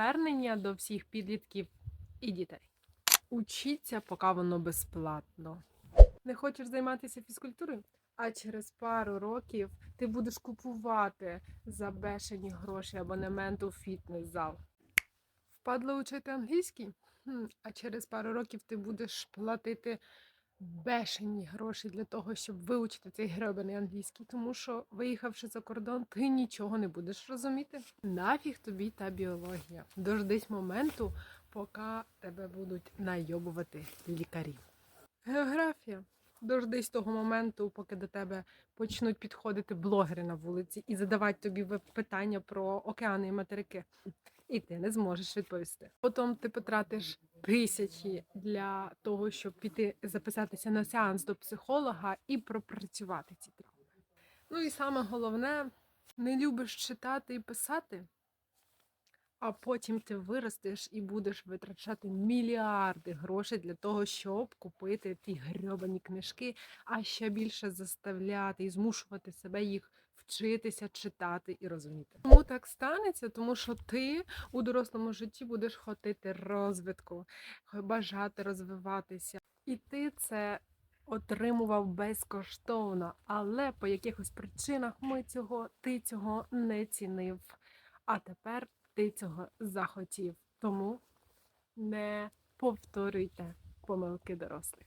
звернення до всіх підлітків і дітей. Учіться, поки воно безплатно. Не хочеш займатися фізкультурою? А через пару років ти будеш купувати за бешені гроші абонемент у фітнес-зал. Впадло учити англійський? А через пару років ти будеш платити бешені гроші для того, щоб вивчити цей гребаний англійський, тому що, виїхавши за кордон, ти нічого не будеш розуміти. Нафіг тобі та біологія. Дождись моменту, поки тебе будуть найобувати лікарі. Географія. Дождись того моменту, поки до тебе почнуть підходити блогери на вулиці і задавати тобі питання про океани і материки. І ти не зможеш відповісти. Потім ти потратиш тисячі для того, щоб піти записатися на сеанс до психолога і пропрацювати ці травми. Ну і саме головне, не любиш читати і писати, а потім ти виростеш і будеш витрачати мільярди грошей для того, щоб купити ті грьобані книжки, а ще більше заставляти і змушувати себе їх вчитися, читати і розуміти. Тому так станеться, тому що ти у дорослому житті будеш хотіти розвитку, бажати розвиватися. І ти це отримував безкоштовно, але по якихось причинах ми цього, ти цього не цінив. А тепер ти цього захотів. Тому не повторюйте помилки дорослих.